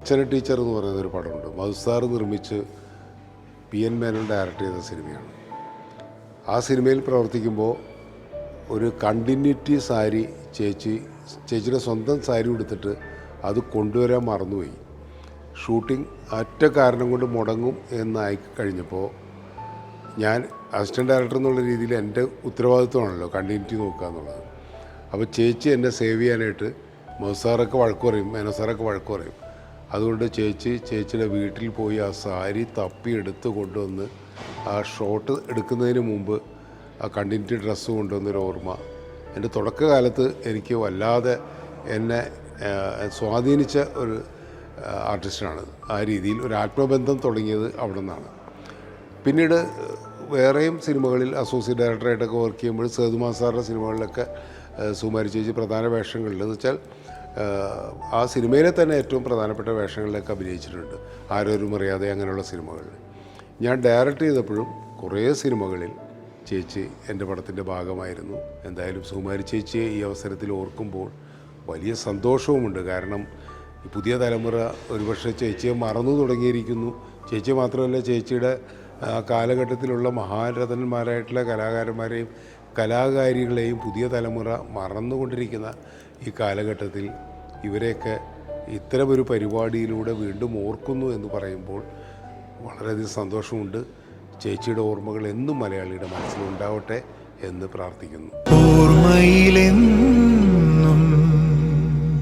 അച്ഛന ടീച്ചർ എന്ന് പറയുന്ന ഒരു പടമുണ്ട്. മധുസാർ നിർമ്മിച്ച് പി എൻ മേനോൻ ഡയറക്റ്റ് ചെയ്ത സിനിമയാണ്. ആ സിനിമയിൽ പ്രവർത്തിക്കുമ്പോൾ ഒരു കണ്ടിന്യൂറ്റി സാരി ചേച്ചി ചേച്ചിയുടെ സ്വന്തം സാരി ഉടുത്തിട്ട് അത് കൊണ്ടുവരാൻ മറന്നുപോയി. ഷൂട്ടിംഗ് ഒറ്റ കാരണം കൊണ്ട് മുടങ്ങും എന്നായി കഴിഞ്ഞപ്പോൾ ഞാൻ അസിസ്റ്റന്റ് ഡയറക്ടർ എന്നുള്ള രീതിയിൽ എന്റെ ഉത്തരവാദിത്വമാണല്ലോ കണ്ടിന്യൂറ്റി നോക്കുക എന്നുള്ളത്. അപ്പോൾ ചേച്ചി എന്നെ സേവ് ചെയ്യാനായിട്ട് മൊസാറൊക്കെ വഴക്ക് പറയും മെനസാറൊക്കെ വഴക്ക് പറയും. അതുകൊണ്ട് ചേച്ചി ചേച്ചിയുടെ വീട്ടിൽ പോയി ആ സാരി തപ്പി എടുത്ത് കൊണ്ടുവന്ന് ആ ഷോട്ട് എടുക്കുന്നതിന് മുമ്പ് ആ കണ്ടിന്യൂറ്റി ഡ്രസ്സ് കൊണ്ടുവന്നൊരു ഓർമ്മ. എന്റെ തുടക്കകാലത്ത് എനിക്ക് വല്ലാതെ എന്നെ സ്വാധീനിച്ച ഒരു ആർട്ടിസ്റ്റാണ്. ആ രീതിയിൽ ഒരു ആത്മബന്ധം തുടങ്ങിയത് അവിടെ നിന്നാണ് പിന്നീട് വേറെയും സിനിമകളിൽ അസോസിയേറ്റ് ഡയറക്ടറായിട്ടൊക്കെ വർക്ക് ചെയ്യുമ്പോൾ സേതുമാൻ സാറിന്റെ സിനിമകളിലൊക്കെ സുമാരി ചേച്ചി പ്രധാന വേഷങ്ങളിൽ എന്ന് വെച്ചാൽ ആ സിനിമയിലെ തന്നെ ഏറ്റവും പ്രധാനപ്പെട്ട വേഷങ്ങളിലൊക്കെ അഭിനയിച്ചിട്ടുണ്ട്. ആരോരും അറിയാതെ അങ്ങനെയുള്ള സിനിമകളിൽ ഞാൻ ഡയറക്റ്റ് ചെയ്തപ്പോഴും കുറേ സിനിമകളിൽ ചേച്ചി എന്റെ പടത്തിന്റെ ഭാഗമായിരുന്നു. എന്തായാലും സുകുമാരി ചേച്ചിയെ ഈ അവസരത്തിൽ ഓർക്കുമ്പോൾ വലിയ സന്തോഷവുമുണ്ട്. കാരണം പുതിയ തലമുറ ഒരുപക്ഷെ ചേച്ചിയെ മറന്നു തുടങ്ങിയിരിക്കുന്നു. ചേച്ചി മാത്രമല്ല ചേച്ചിയുടെ കാലഘട്ടത്തിലുള്ള മഹാരഥന്മാരായിട്ടുള്ള കലാകാരന്മാരെയും കലാകാരികളെയും പുതിയ തലമുറ മറന്നുകൊണ്ടിരിക്കുന്ന ഈ കാലഘട്ടത്തിൽ ഇവരെയൊക്കെ ഇത്തരമൊരു പരിപാടിയിലൂടെ വീണ്ടും ഓർക്കുന്നു എന്ന് പറയുമ്പോൾ വളരെയധികം സന്തോഷമുണ്ട്. ചേച്ചിയുടെ ഓർമ്മകൾ എന്നും മലയാളിയുടെ മനസ്സിലുണ്ടാവട്ടെ എന്ന് പ്രാർത്ഥിക്കുന്നു. ഓർമ്മയിലെന്നും